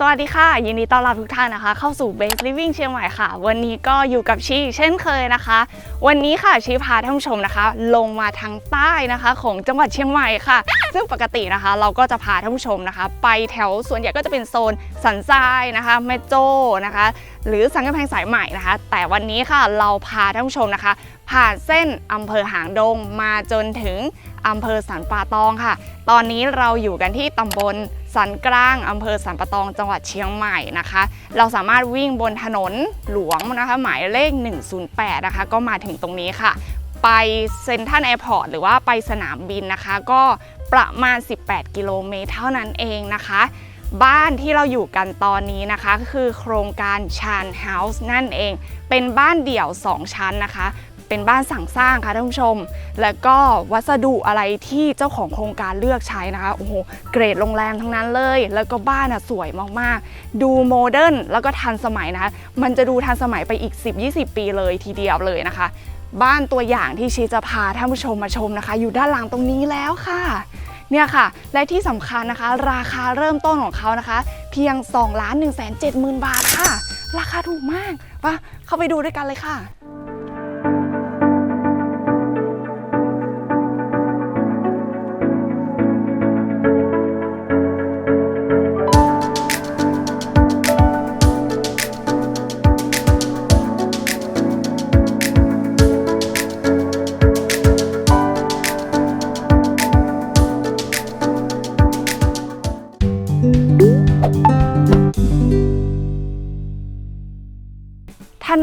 สวัสดีค่ะยินดีต้อนรับทุกท่านนะคะ เข้าสู่ Base Living เชียงใหม่ค่ะ วันนี้ก็อยู่กับชีเช่นเคยนะคะ วันนี้ค่ะชีพาท่านผู้ชมนะคะ ลงมาทางใต้นะคะ ของจังหวัดเชียงใหม่ค่ะ ซึ่งปกตินะคะ เราก็จะพาท่านผู้ชมนะคะ ไปแถวส่วนใหญ่ก็จะเป็นโซนสันทรายนะคะแม่โจ้นะคะ หรือสันกำแพงสายใหม่นะคะ แต่วันนี้ค่ะเราพาท่านผู้ชมนะคะ ผ่านเส้นอำเภอหางดงมาจนถึง อำเภอสันป่าตองค่ะ ตอนนี้เราอยู่กันที่ตำบลสันกลางอำเภอสันป่าตองจังหวัดเชียงใหม่นะคะ เราสามารถวิ่งบนถนนหลวงนะคะหมายเลข 108 นะคะ ก็มาถึงตรงนี้ค่ะ ไปเซ็นทรัลแอร์พอร์ตหรือว่าไปสนามบินนะคะ ก็ประมาณ 18 กิโลเมตรเท่านั้นเองนะคะบ้านที่เราอยู่กันตอนนี้นะคะก็คือโครงการชานเฮาส์นั่นเอง เป็นบ้านเดี่ยว 2 ชั้นนะคะ เป็นบ้านสั่งสร้างค่ะท่านผู้ชม แล้วก็วัสดุอะไรที่เจ้าของโครงการเลือกใช้นะคะโอ้โหเกรดโรงแรมทั้งนั้นเลย แล้วก็บ้านอะสวยมากๆ ดูโมเดิร์นแล้วก็ทันสมัยนะคะมันจะดูทันสมัยไปอีก 10-20 ปีเลยทีเดียวเลยนะคะ บ้านตัวอย่างที่ชีจะพาท่านผู้ชมมาชมนะคะ อยู่ด้านหลังตรงนี้แล้วค่ะเนี่ยค่ะ และที่สำคัญนะคะ ราคาเริ่มต้นของเขานะคะ เพียง2ล้าน1 7 0 0 0 0 บาทค่ะ ราคาถูกมากปะเข้าไปดูด้วยกันเลยค่ะ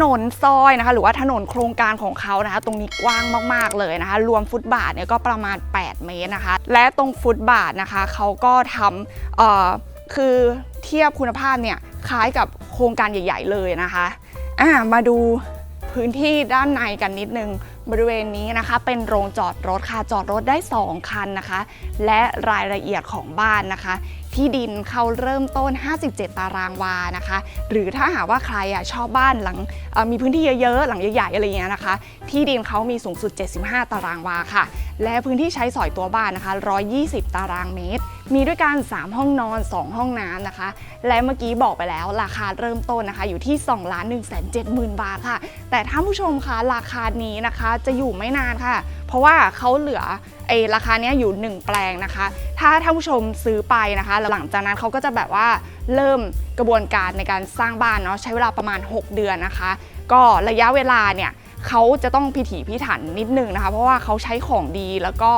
นนซอยนะคะหรือว่าถนนโครงการของเขานะคะ ตรงนี้กว้างมากๆเลยนะคะ รวมฟุตบาทเนี่ยก็ประมาณ 8 เมตรนะคะ และตรงฟุตบาทนะคะเขาก็ทำเอ่อคือเทียบคุณภาพเนี่ยคล้ายกับโครงการใหญ่ ๆ เลยนะคะอะมาดูพื้นที่ด้านในกันนิดนึง บริเวณนี้นะคะ เป็นโรงจอดรถค่ะ จอดรถได้ 2 คันนะคะ และรายละเอียดของบ้านนะคะ ที่ดินเขาเริ่มต้น 57 ตารางวานะคะ หรือถ้าหากว่าใครอะชอบบ้านหลังมีพื้นที่เยอะๆ หลังใหญ่ๆ อะไรเงี้ยนะคะ ที่ดินเขามีสูงสุด 75 ตารางวาค่ะ และพื้นที่ใช้สอยตัวบ้านนะคะ 120 ตารางเมตร มีด้วยกัน 3 ห้องนอน 2 ห้องน้ำนะคะ และเมื่อกี้บอกไปแล้วราคาเริ่มต้นนะคะ อยู่ที่2ล้าน1 7 0 0 0 0 บาทค่ะ แต่ท่านผู้ชมคะราคานี้นะคะจะอยู่ไม่นานค่ะ เพราะว่าเขาเหลือไอราคาเนี้ยอยู่ 1 แปลงนะคะ ถ้าท่านผู้ชมซื้อไปนะคะหลังจากนั้นเขาก็จะแบบว่าเริ่มกระบวนการในการสร้างบ้านเนาะใช้เวลาประมาณ 6 เดือนนะคะ ก็ระยะเวลาเนี่ยเขาจะต้องพิถีพิถันนิดนึงนะคะ เพราะว่าเขาใช้ของดีแล้วก็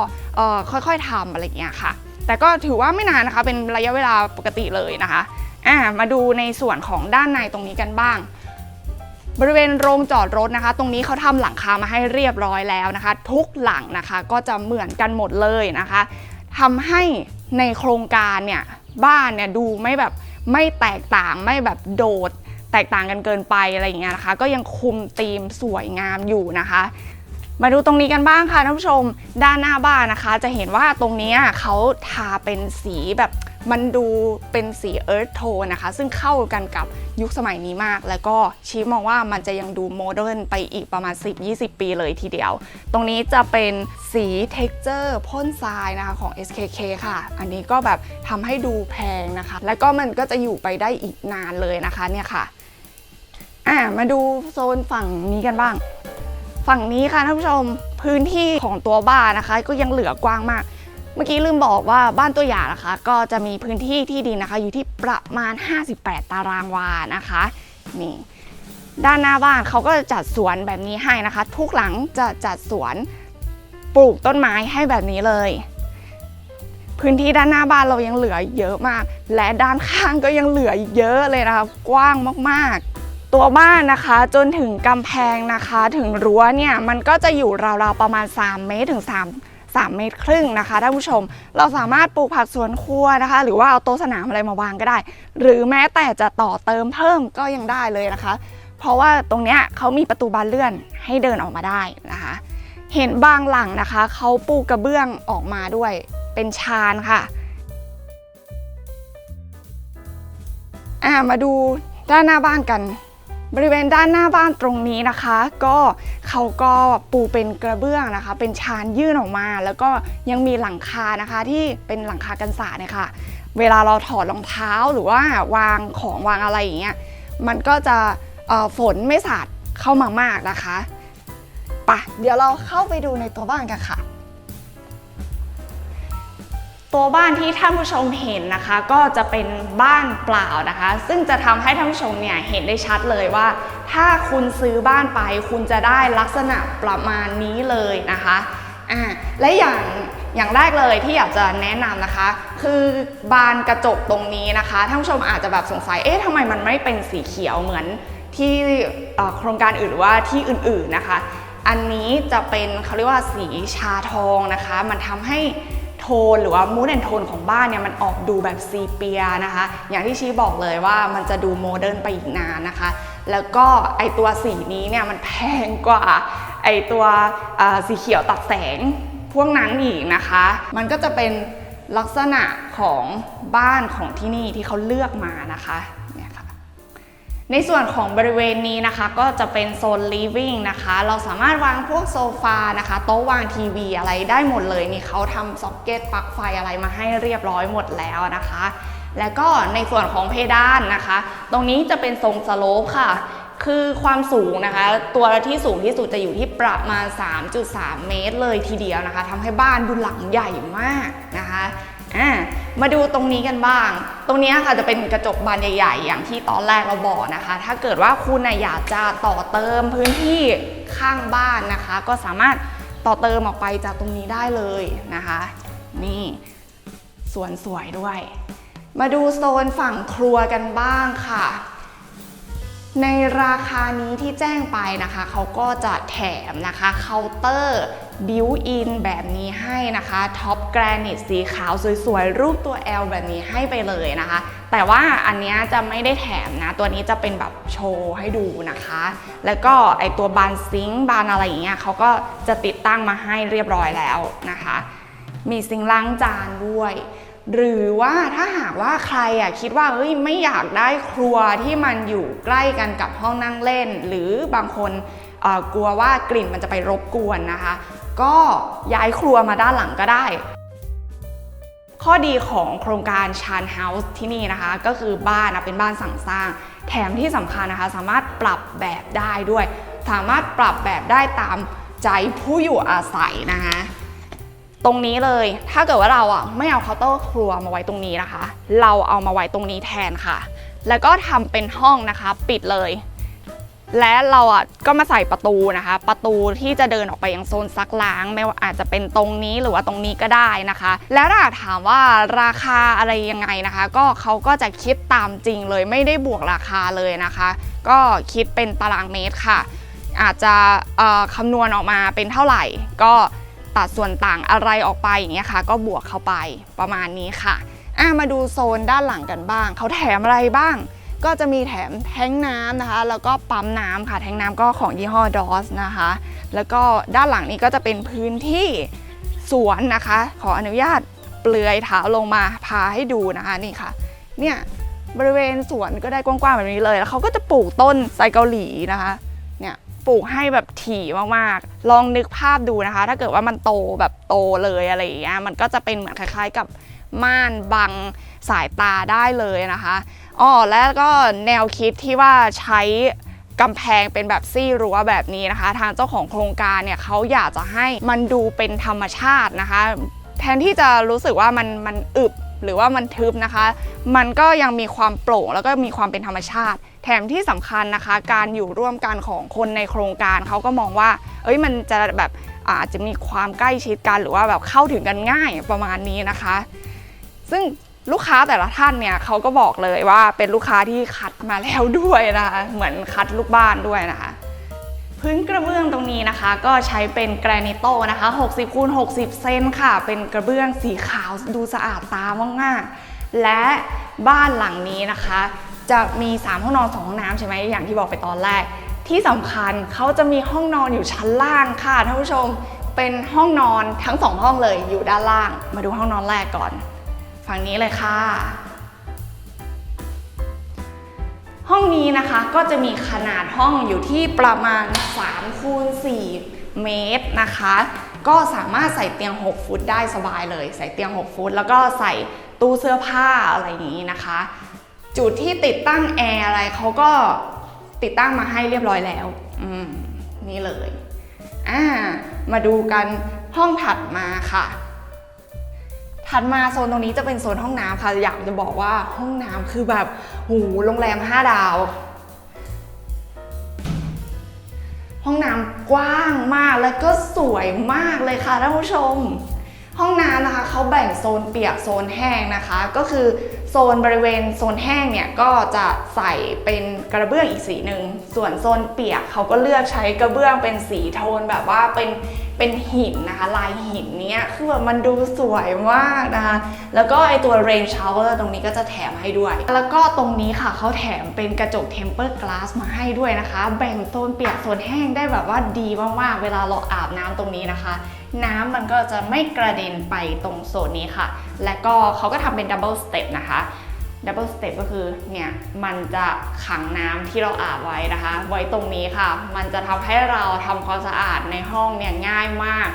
ค่อค่อยๆทำอะไรอย่างเงี้ยค่ะ แต่ก็ถือว่าไม่นานนะคะ เป็นระยะเวลาปกติเลยนะคะอะมาดูในส่วนของด้านในตรงนี้กันบ้าง บริเวณโรงจอดรถนะคะ ตรงนี้เขาทำหลังคามาให้เรียบร้อยแล้วนะคะ ทุกหลังนะคะก็จะเหมือนกันหมดเลยนะคะทำให้ในโครงการเนี่ยบ้านเนี่ยดูไม่แบบไม่แตกต่างไม่แบบโดดแตกต่างกันเกินไปอะไรอย่างเงี้ยนะคะ ก็ยังคุมธีมสวยงามอยู่นะคะ มาดูตรงนี้กันบ้างค่ะท่านผู้ชมด้านหน้าบ้านนะคะ จะเห็นว่าตรงนี้เขาทาเป็นสีแบบมันดูเป็นสีเอิร์ธโทนนะคะ ซึ่งเข้ากันกับยุคสมัยนี้มาก แล้วก็ชี้มองว่ามันจะยังดูโมเดิร์นไปอีกประมาณ 10-20 ปีเลยทีเดียว ตรงนี้จะเป็นสีเท็กเจอร์พ่นทรายนะคะของ SKK ค่ะ อันนี้ก็แบบทำให้ดูแพงนะคะ แล้วก็มันก็จะอยู่ไปได้อีกนานเลยนะคะเนี่ยค่ะอะมาดูโซนฝั่งนี้กันบ้าง ฝั่งนี้ค่ะท่านผู้ชมพื้นที่ของตัวบ้านนะคะ ก็ยังเหลือกว้างมาก เมื่อกี้ลืมบอกว่าบ้านตัวอย่างนะคะ ก็จะมีพื้นที่ที่ดินนะคะ อยู่ที่ประมาณ 58 ตารางวานะคะนี่ด้านหน้าบ้านเขาก็จะจัดสวนแบบนี้ให้นะคะ ทุกหลังจะจัดสวนปลูกต้นไม้ให้แบบนี้เลย พื้นที่ด้านหน้าบ้านเรายังเหลือเยอะมาก และด้านข้างก็ยังเหลืออีกเยอะเลยนะคะกว้างมากๆ ตัวบ้านนะคะจนถึงกำแพงนะคะ ถึงรั้วเนี่ยมันก็จะอยู่ราวๆประมาณ 3 เมตรถึง 3 3 เมตรครึ่งนะคะท่านผู้ชม เราสามารถปลูกผักสวนครัวนะคะ หรือว่าเอาโต๊ะสนามอะไรมาวางก็ได้ หรือแม้แต่จะต่อเติมเพิ่มก็ยังได้เลยนะคะ เพราะว่าตรงเนี้ยเขามีประตูบานเลื่อนให้เดินออกมาได้นะคะ เห็นบางหลังนะคะเขาปูกระเบื้องออกมาด้วยเป็นชานค่ะอ่ามาดูด้านหน้าบ้านกัน บริเวณด้านหน้าบ้านตรงนี้นะคะ ก็เขาก็ปูเป็นกระเบื้องนะคะ เป็นชานยื่นออกมา แล้วก็ยังมีหลังคานะคะที่เป็นหลังคากันศาสตร์เนี่ยค่ะเวลาเราถอดรองเท้าหรือว่าวางของวางอะไรอย่างเงี้ยมันก็จะฝนไม่สาดเข้ามามากนะคะปะเดี๋ยวเราเข้าไปดูในตัวบ้านกันค่ะ ตัวบ้านที่ท่านผู้ชมเห็นนะคะ ก็จะเป็นบ้านเปล่านะคะ ซึ่งจะทำให้ท่านผู้ชมเนี่ยเห็นได้ชัดเลยว่า ถ้าคุณซื้อบ้านไป คุณจะได้ลักษณะประมาณนี้เลยนะคะอ่าและอย่างอย่างแรกเลยที่อยากจะแนะนำนะคะ คือบานกระจกตรงนี้นะคะท่านผู้ชมอาจจะแบบสงสัยเอ๊ะทำไมมันไม่เป็นสีเขียวเหมือนที่โครงการอื่นหรือว่าที่อื่นๆนะคะ อันนี้จะเป็นเขาเรียกว่าสีชาทองนะคะ มันทำให้ โทนหรือว่ามูดแอนโทนของบ้านเนี่ยมันออกดูแบบซีเปียนะคะ อย่างที่ชี้บอกเลยว่ามันจะดูโมเดิร์นไปอีกนานนะคะ แล้วก็ไอตัวสีนี้เนี่ยมันแพงกว่าไอตัวสีเขียวตัดแสงพวกนั้นอีกนะคะ มันก็จะเป็นลักษณะของบ้านของที่นี่ที่เขาเลือกมานะคะ ในส่วนของบริเวณนี้นะคะก็จะเป็นโซน living นะคะ เราสามารถวางพวกโซฟานะคะ โต๊ะวางทีวีอะไรได้หมดเลยนี่เขาทำซ็อกเก็ตปลั๊กไฟอะไรมาให้เรียบร้อยหมดแล้วนะคะ แล้วก็ในส่วนของเพดานนะคะ ตรงนี้จะเป็นทรงสโลปค่ะ คือความสูงนะคะ ตัวที่สูงที่สุดจะอยู่ที่ประมาณ 3.3 เมตรเลยทีเดียวนะคะทำให้บ้านดูหลังใหญ่มากนะคะ อ่ามาดูตรงนี้กันบ้าง ตรงนี้ค่ะจะเป็นกระจกบานใหญ่ ๆ อย่างที่ตอนแรกเราบอกนะคะ ถ้าเกิดว่าคุณอยากจะต่อเติมพื้นที่ข้างบ้านนะคะ ก็สามารถต่อเติมออกไปจากตรงนี้ได้เลยนะคะ นี่สวนสวยด้วย มาดูโซนฝั่งครัวกันบ้างค่ะ ในราคานี้ที่แจ้งไปนะคะ เขาก็จะแถมนะคะเคาน์เตอร์ บิวอินแบบนี้ให้นะคะท็อปแกรนิตสีขาวสวยๆ รูปตัว L แบบนี้ให้ไปเลยนะคะ แต่ว่าอันนี้จะไม่ได้แถมนะ ตัวนี้จะเป็นแบบโชว์ให้ดูนะคะ แล้วก็ไอตัวบานซิงค์บานอะไรอย่างเงี้ยเขาก็จะติดตั้งมาให้เรียบร้อยแล้วนะคะ มีซิงค์ล้างจานด้วยหรือว่าถ้าหากว่าใครอะคิดว่าเฮ้ยไม่อยากได้ครัวที่มันอยู่ใกล้กันกับห้องนั่งเล่น หรือบางคนกลัวว่ากลิ่นมันจะไปรบกวนนะคะ ก็ย้ายครัวมาด้านหลังก็ได้ ข้อดีของโครงการชานเฮาส์ที่นี่นะคะ ก็คือบ้านนะเป็นบ้านสั่งสร้าง แถมที่สำคัญนะคะ สามารถปรับแบบได้ด้วย สามารถปรับแบบได้ตามใจผู้อยู่อาศัยนะคะตรงนี้เลยถ้าเกิดว่าเราอะไม่เอาเคาน์เตอร์ครัวมาไว้ตรงนี้นะคะ เราเอามาไว้ตรงนี้แทนค่ะ แล้วก็ทำเป็นห้องนะคะ ปิดเลย และเราอะก็มาใส่ประตูนะคะ ประตูที่จะเดินออกไปยังโซนซักล้าง ไม่ว่าอาจจะเป็นตรงนี้หรือว่าตรงนี้ก็ได้นะคะ แล้วถ้าถามว่าราคาอะไรยังไงนะคะ ก็เขาก็จะคิดตามจริงเลยไม่ได้บวกราคาเลยนะคะ ก็คิดเป็นตารางเมตรค่ะ อาจจะคำนวณออกมาเป็นเท่าไหร่ ก็ตัดส่วนต่างอะไรออกไปอย่างเงี้ยค่ะ ก็บวกเข้าไปประมาณนี้ค่ะอะมาดูโซนด้านหลังกันบ้างเขาแถมอะไรบ้าง ก็จะมีแถมแท้งน้ำนะคะ แล้วก็ปั๊มน้ำค่ะ แท้งน้ำก็ของยี่ห้อดอสนะคะ แล้วก็ด้านหลังนี้ก็จะเป็นพื้นที่สวนนะคะ ขออนุญาตเปลือยเท้าลงมาพาให้ดูนะคะนี่ค่ะ เนี่ยบริเวณสวนก็ได้กว้างๆแบบนี้เลย แล้วเขาก็จะปลูกต้นไซเกาหลีนะคะ เนี่ยปลูกให้แบบถี่มากๆ ลองนึกภาพดูนะคะ ถ้าเกิดว่ามันโตแบบโตเลยอะไรอย่างเงี้ย มันก็จะเป็นเหมือนคล้าย ๆ กับม่านบังสายตาได้เลยนะคะ อ๋อแล้วก็แนวคิดที่ว่าใช้กำแพงเป็นแบบซี่รั้วแบบนี้นะคะ ทางเจ้าของโครงการเนี่ยเขาอยากจะให้มันดูเป็นธรรมชาตินะคะ แทนที่จะรู้สึกว่ามันมันอึบหรือว่ามันทึบนะคะ มันก็ยังมีความโปร่งแล้วก็มีความเป็นธรรมชาติ แถมที่สำคัญนะคะ การอยู่ร่วมกันของคนในโครงการเขาก็มองว่า เอ้ยมันจะแบบอาจจะมีความใกล้ชิดกันหรือว่าแบบเข้าถึงกันง่ายประมาณนี้นะคะ ซึ่ง ลูกค้าแต่ละท่านเนี่ยเขาก็บอกเลยว่าเป็นลูกค้าที่คัดมาแล้วด้วยนะคะเหมือนคัดลูกบ้านด้วยนะคะพื้นกระเบื้องตรงนี้นะคะ ก็ใช้เป็นแกรนิโตนะคะ 60คูณ60 เซนค่ะ เป็นกระเบื้องสีขาวดูสะอาดตามากๆ และบ้านหลังนี้นะคะ จะมี 3 ห้องนอน 2 ห้องน้ำใช่ไหมอย่างที่บอกไปตอนแรก ที่สำคัญเขาจะมีห้องนอนอยู่ชั้นล่างค่ะท่านผู้ชมเป็นห้องนอนทั้ง 2 ห้องเลยอยู่ด้านล่าง มาดูห้องนอนแรกก่อน ฝั่งนี้เลยค่ะ ห้องนี้นะคะก็จะมีขนาดห้องอยู่ที่ประมาณ3คูณ4เมตรนะคะ ก็สามารถใส่เตียง 6 ฟุตได้สบายเลย ใส่เตียง 6 ฟุต แล้วก็ใส่ตู้เสื้อผ้าอะไรอย่างนี้นะคะ จุดที่ติดตั้งแอร์อะไรเขาก็ติดตั้งมาให้เรียบร้อยแล้ว อืม นี่เลย อ่า มาดูกันห้องถัดมาค่ะ ถัดมาโซนตรงนี้จะเป็นโซนห้องน้ำค่ะ อยากจะบอกว่าห้องน้ำคือแบบหูโรงแรม 5 ดาว ห้องน้ำกว้างมากแล้วก็สวยมากเลยค่ะท่านผู้ชม ห้องน้ำนะคะเขาแบ่งโซนเปียกโซนแห้งนะคะ ก็คือโซนบริเวณโซนแห้งเนี่ยก็จะใส่เป็นกระเบื้องอีกสีหนึ่งส่วนโซนเปียกเขาก็เลือกใช้กระเบื้องเป็นสีโทนแบบว่าเป็น เป็นหินนะคะ ลายหินเนี้ยคือแบบมันดูสวยมากนะคะ แล้วก็ไอตัว rain shower ตรงนี้ก็จะแถมให้ด้วย แล้วก็ตรงนี้ค่ะเขาแถมเป็นกระจก tempered glass มาให้ด้วยนะคะ แบ่งโซนเปียกโซนแห้งได้แบบว่าดีมากๆ เวลาเราอาบน้ำตรงนี้นะคะน้ำมันก็จะไม่กระเด็นไปตรงโซนนี้ค่ะ และก็เขาก็ทำเป็น double step นะคะ ดับเบิลสเต็ปก็คือเนี่ยมันจะขังน้ำที่เราอาบไว้นะคะ ไว้ตรงนี้ค่ะ มันจะทำให้เราทำความสะอาดในห้องเนี่ยง่ายมาก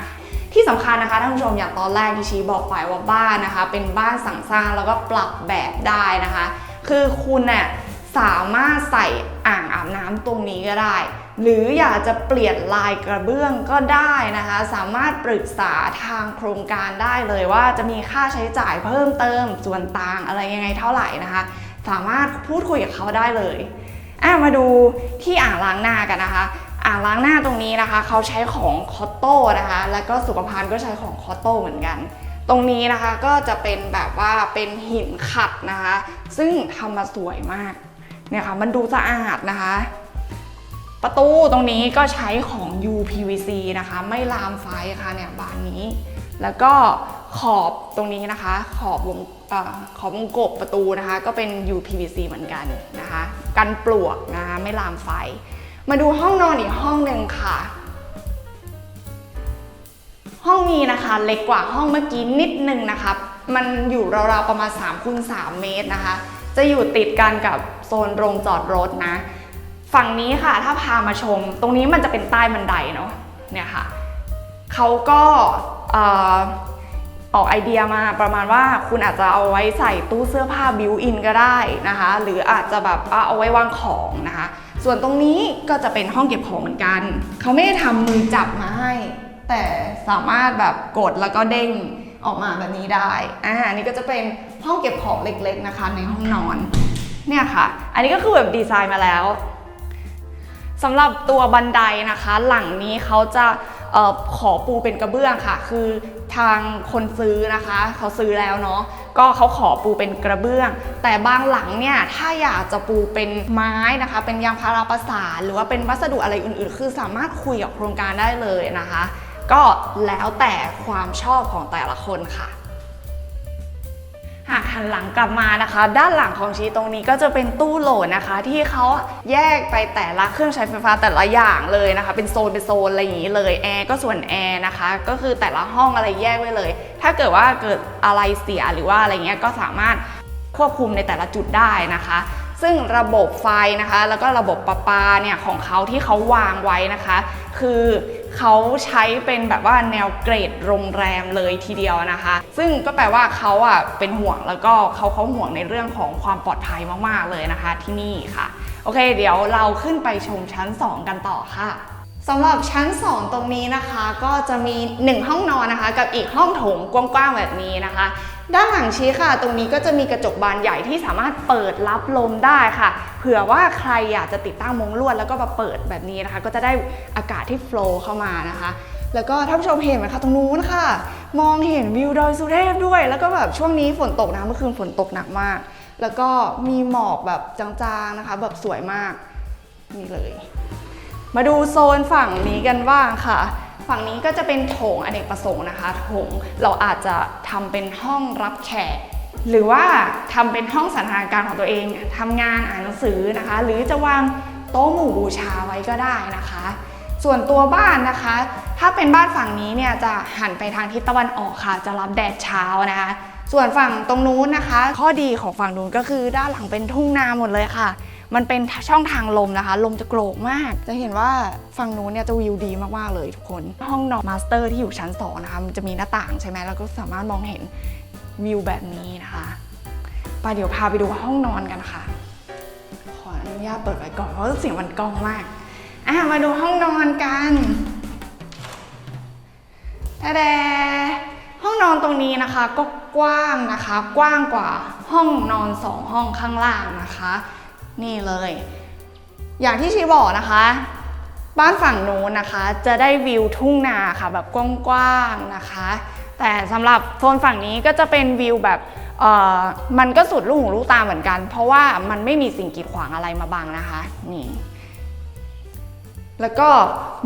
ที่สำคัญนะคะท่านผู้ชมอย่างตอนแรกที่ชี้บอกไปว่าบ้านนะคะ เป็นบ้านสั่งสร้างแล้วก็ปรับแบบได้นะคะ คือคุณเนี่ยสามารถใส่อ่างอาบน้ำตรงนี้ก็ได้ หรืออยากจะเปลี่ยนลายกระเบื้องก็ได้นะคะ สามารถปรึกษาทางโครงการได้เลยว่าจะมีค่าใช้จ่ายเพิ่มเติมส่วนต่างอะไรยังไงเท่าไหร่นะคะ สามารถพูดคุยกับเขาได้เลยอะมาดูที่อ่างล้างหน้ากันนะคะอ่างล้างหน้าตรงนี้นะคะ เขาใช้ของคอตโต้นะคะ แล้วก็สุขภัณฑ์ก็ใช้ของคอตโต้เหมือนกัน ตรงนี้นะคะก็จะเป็นแบบว่าเป็นหินขัดนะคะ ซึ่งทำมาสวยมากเนี่ยค่ะมันดูสะอาดนะคะ ประตูตรงนี้ก็ใช้ของ UPVC นะคะ ไม่ลามไฟค่ะเนี่ยบานนี้ แล้วก็ขอบตรงนี้นะคะ ขอบวงอขอบวงกบประตูนะคะ ก็เป็น UPVC เหมือนกันนะคะ กันปลวกนะคะไม่ลามไฟ มาดูห้องนอนอีกห้องหนึ่งค่ะ ห้องนี้นะคะเล็กกว่าห้องเมื่อกี้นิดนึงนะคะมันอยู่ราวๆประมาณ3คูณ3เมตรนะคะ จะอยู่ติดกันกับโซนโรงจอดรถนะ ฝั่งนี้ค่ะถ้าพามาชม ตรงนี้มันจะเป็นใต้บันไดเนาะเนี่ยค่ะเขาก็ออกไอเดียมาประมาณว่าคุณอาจจะเอาไว้ใส่ตู้เสื้อผ้าบิวอินก็ได้นะคะ หรืออาจจะแบบเอาไว้วางของนะคะ ส่วนตรงนี้ก็จะเป็นห้องเก็บของเหมือนกัน เขาไม่ได้ทำมือจับมาให้ แต่สามารถแบบกดแล้วก็เด้งออกมาแบบนี้ได้อ่านนี้ก็จะเป็นห้องเก็บของเล็กๆนะคะในห้องนอน เนี่ยค่ะ อันนี้ก็คือแบบดีไซน์มาแล้ว สำหรับตัวบันไดนะคะ หลังนี้เขาจะออขอปูเป็นกระเบื้องค่ะ คือทางคนซื้อนะคะ เขาซื้อแล้วเนาะก็เขาขอปูเป็นกระเบื้อง แต่บางหลังเนี่ยถ้าอยากจะปูเป็นไม้นะคะ เป็นยางพาราประสานหรือว่าเป็นวัสดุอะไรอื่นๆ คือสามารถคุยกับโครงการได้เลยนะคะ ก็แล้วแต่ความชอบของแต่ละคนค่ะ หากหันหลังกลับมานะคะ ด้านหลังของชีตรงนี้ก็จะเป็นตู้โหลดนะคะ ที่เขาแยกไปแต่ละเครื่องใช้ไฟฟ้าแต่ละอย่างเลยนะคะ เป็นโซนเป็นโซนอะไรอย่างนี้เลยแอร์ก็ส่วนแอร์นะคะ ก็คือแต่ละห้องอะไรแยกไว้เลย ถ้าเกิดว่าเกิดอะไรเสียหรือว่าอะไรเงี้ยก็สามารถควบคุมในแต่ละจุดได้นะคะ ซึ่งระบบไฟนะคะ แล้วก็ระบบประปาเนี่ยของเขาที่เขาวางไว้นะคะ คือเขาใช้เป็นแบบว่าแนวเกรดโรงแรมเลยทีเดียวนะคะ ซึ่งก็แปลว่าเขาอะเป็นห่วงแล้วก็เขาเขาห่วงในเรื่องของความปลอดภัยมากๆเลยนะคะที่นี่ค่ะ โอเค เดี๋ยวเราขึ้นไปชมชั้น 2 กันต่อค่ะสำหรับชั้น 2 ตรงนี้นะคะ ก็จะมี 1 ห้องนอนนะคะ กับอีกห้องโถงกว้างๆแบบนี้นะคะ ด้านหลังชี้ค่ะ ตรงนี้ก็จะมีกระจกบานใหญ่ที่สามารถเปิดรับลมได้ค่ะ เผื่อว่าใครอยากจะติดตั้งมุ้งลวดแล้วก็มาเปิดแบบนี้นะคะ ก็จะได้อากาศที่โฟล์เข้ามานะคะ แล้วก็ท่านผู้ชมเห็นไหมคะตรงนู้นค่ะ มองเห็นวิวดอยสุเทพด้วย แล้วก็แบบช่วงนี้ฝนตกนะเมื่อคืนฝนตกหนักมาก แล้วก็มีหมอกแบบจางๆนะคะ แบบสวยมากนี่เลย มาดูโซนฝั่งนี้กันบ้างค่ะ ฝั่งนี้ก็จะเป็นโถงอเนกประสงค์นะคะ โถงเราอาจจะทำเป็นห้องรับแขก หรือว่าทำเป็นห้องสันทนการณ์ของตัวเองทำงานอ่านหนังสือนะคะ หรือจะวางโต๊ะหมู่บูชาไว้ก็ได้นะคะ ส่วนตัวบ้านนะคะ ถ้าเป็นบ้านฝั่งนี้เนี่ยจะหันไปทางทิศตะวันออกค่ะ จะรับแดดเช้านะคะ ส่วนฝั่งตรงนู้นนะคะ ข้อดีของฝั่งนู้นก็คือด้านหลังเป็นทุ่งนาหมดเลยค่ะ มันเป็นช่องทางลมนะคะ ลมจะโกรกมาก จะเห็นว่าฝั่งนู้นเนี่ยจะวิวดีมากๆเลยทุกคน ห้องนอนมาสเตอร์ที่อยู่ชั้น2นะคะ มันจะมีหน้าต่างใช่ไหมแล้วก็สามารถมองเห็นวิวแบบนี้นะคะไปเดี๋ยวพาไปดูห้องนอนกันค่ะ ขออนุญาตเปิดไว้ก่อนเพราะเสียงมันกล้องมากอะมาดูห้องนอนกันตาแดห้องนอนตรงนี้นะคะก็กว้างนะคะ กว้างกว่าห้องนอนสองห้องข้างล่างนะคะ นี่เลย อย่างที่ชีบอกนะคะ บ้านฝั่งนู้นนะคะ จะได้วิวทุ่งนาค่ะแบบกว้างๆนะคะ แต่สำหรับโซนฝั่งนี้ก็จะเป็นวิวแบบเออมันก็สุดลูกหูลูกตาเหมือนกัน เพราะว่ามันไม่มีสิ่งกีดขวางอะไรมาบังนะคะนี่แล้วก็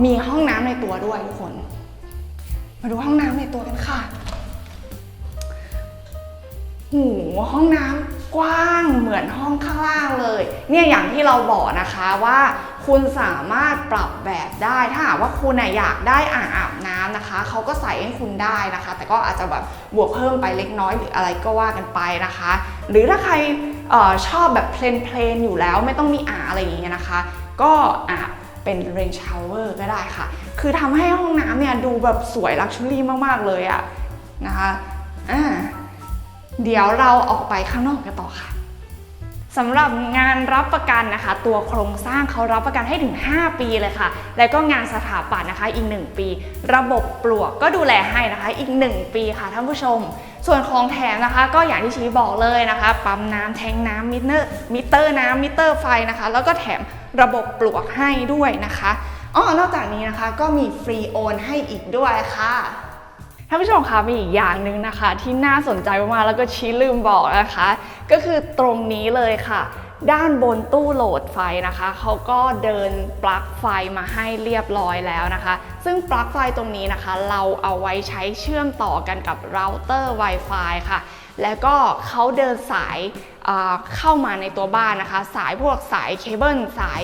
มีห้องน้ำในตัวด้วยทุกคน มาดูห้องน้ำในตัวกันค่ะ หูห้องน้ำ กว้างเหมือนห้องข้างล่างเลย เนี่ยอย่างที่เราบอกนะคะว่าคุณสามารถปรับแบบได้ ถ้าหากว่าคุณน่ะอยากได้อ่างอาบน้ำนะคะ เขาก็ใส่ให้คุณได้นะคะ แต่ก็อาจจะแบบบวกเพิ่มไปเล็กน้อยหรืออะไรก็ว่ากันไปนะคะ หรือถ้าใครออชอบแบบเพลนเพลนๆอยู่แล้วไม่ต้องมีอ่างอะไรอย่างเงี้ยนะคะ ก็อาบเป็นเรนชาวเวอร์ก็ได้ค่ะ คือทำให้ห้องน้ำเนี่ยดูแบบสวยลักชัวรี่มาก ๆ เลยอะนะคะอ่า เดี๋ยวเราออกไปข้างนอกกันต่อค่ะสำหรับงานรับประกันนะคะ ตัวโครงสร้างเขารับประกันให้ถึง 5 ปีเลยค่ะ และก็งานสถาปัตย์นะคะอีก 1 ปี ระบบปลวกก็ดูแลให้นะคะอีก 1 ปีค่ะท่านผู้ชม ส่วนของแถมนะคะ ก็อย่างที่ชี้บอกเลยนะคะ ปั๊มน้ำแทงน้ำมิเตอร์มิเตอร์น้ำมิเตอร์ไฟนะคะ แล้วก็แถมระบบปลวกให้ด้วยนะคะอ๋อนอกจากนี้นะคะก็มีฟรีโอนให้อีกด้วยค่ะ ท่านผู้ชมคะมีอีกอย่างหนึ่งนะคะ ที่น่าสนใจมากๆแล้วก็ชี้ลืมบอกนะคะ ก็คือตรงนี้เลยค่ะ ด้านบนตู้โหลดไฟนะคะเขาก็เดินปลั๊กไฟมาให้เรียบร้อยแล้วนะคะ ซึ่งปลั๊กไฟตรงนี้นะคะ เราเอาไว้ใช้เชื่อมต่อกันกับเราเตอร์ Wi-Fi ค่ะ แล้วก็เขาเดินสายอ่าเข้ามาในตัวบ้านนะคะ สายพวกสายเคเบิลสาย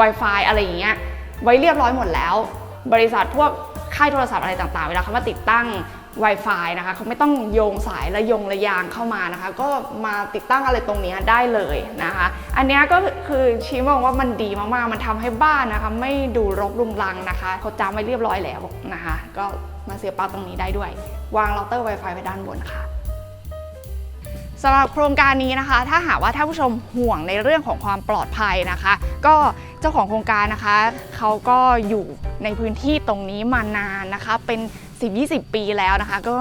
Wi-Fi อะไรอย่างเงี้ยไว้เรียบร้อยหมดแล้ว บริษัทพวก ค่ายโทรศัพท์อะไรต่างๆ เวลาเขามาติดตั้ง Wi-Fi นะคะเขาไม่ต้องโยงสายและยงระยางเข้ามานะคะ ก็มาติดตั้งอะไรตรงนี้ได้เลยนะคะ อันนี้ก็คือชี้มองว่ามันดีมากๆ มันทำให้บ้านนะคะ ไม่ดูรกรุงรังนะคะเขาจำไว้เรียบร้อยแล้วนะคะ ก็มาเสียบปลั๊กตรงนี้ได้ด้วย วางเราเตอร์ Wi-Fi ไว้ด้านบนค่ะ สำหรับโครงการนี้นะคะ ถ้าหากว่าท่านผู้ชมห่วงในเรื่องของความปลอดภัยนะคะ ก็เจ้าของโครงการนะคะเขาก็อยู่ในพื้นที่ตรงนี้มานานนะคะ เป็น 10-20 ปีแล้วนะคะ ก็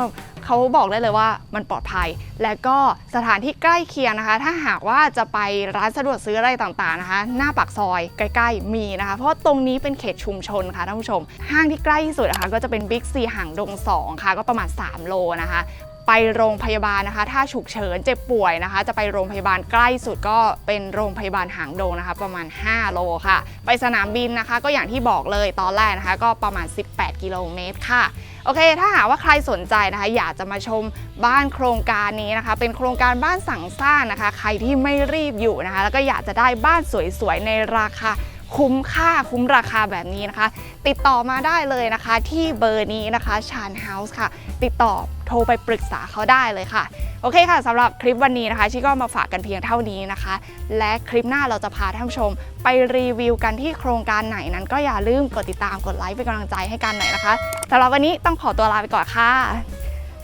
เขาบอกได้เลยว่ามันปลอดภัย และก็สถานที่ใกล้เคียงนะคะ ถ้าหากว่าจะไปร้านสะดวกซื้ออะไรต่างๆนะคะ หน้าปากซอยใกล้ๆมีนะคะ เพราะตรงนี้เป็นเขตชุมชนค่ะท่านผู้ชม ห้างที่ใกล้ที่สุดนะคะ ก็จะเป็นบิ๊กซีห่างดง 2 ค่ะ ก็ประมาณ 3 โลนะคะ ไปโรงพยาบาลนะคะ ถ้าฉุกเฉินเจ็บป่วยนะคะ จะไปโรงพยาบาลใกล้สุดก็เป็นโรงพยาบาลหางดงนะคะ ประมาณ 5 โลค่ะ ไปสนามบินนะคะ ก็อย่างที่บอกเลยตอนแรกนะคะ ก็ประมาณ 18 กิโลเมตรค่ะโอเค ถ้าหากว่าใครสนใจนะคะ อยากจะมาชมบ้านโครงการนี้นะคะ เป็นโครงการบ้านสั่งสร้างนะคะ ใครที่ไม่รีบอยู่นะคะ แล้วก็อยากจะได้บ้านสวยๆในราคา คุ้มค่าคุ้มราคาแบบนี้นะคะ ติดต่อมาได้เลยนะคะ ที่เบอร์นี้นะคะชานเฮาส์ค่ะ ติดต่อโทรไปปรึกษาเขาได้เลยค่ะ โอเคค่ะสำหรับคลิปวันนี้นะคะชิก็มาฝากกันเพียงเท่านี้นะคะ และคลิปหน้าเราจะพาท่านผู้ชม ไปรีวิวกันที่โครงการไหนนั้น ก็อย่าลืมกดติดตามกดไลค์เป็นกำลังใจให้กันหน่อยนะคะสำหรับวันนี้ต้องขอตัวลาไปก่อนค่ะ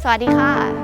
สวัสดีค่ะ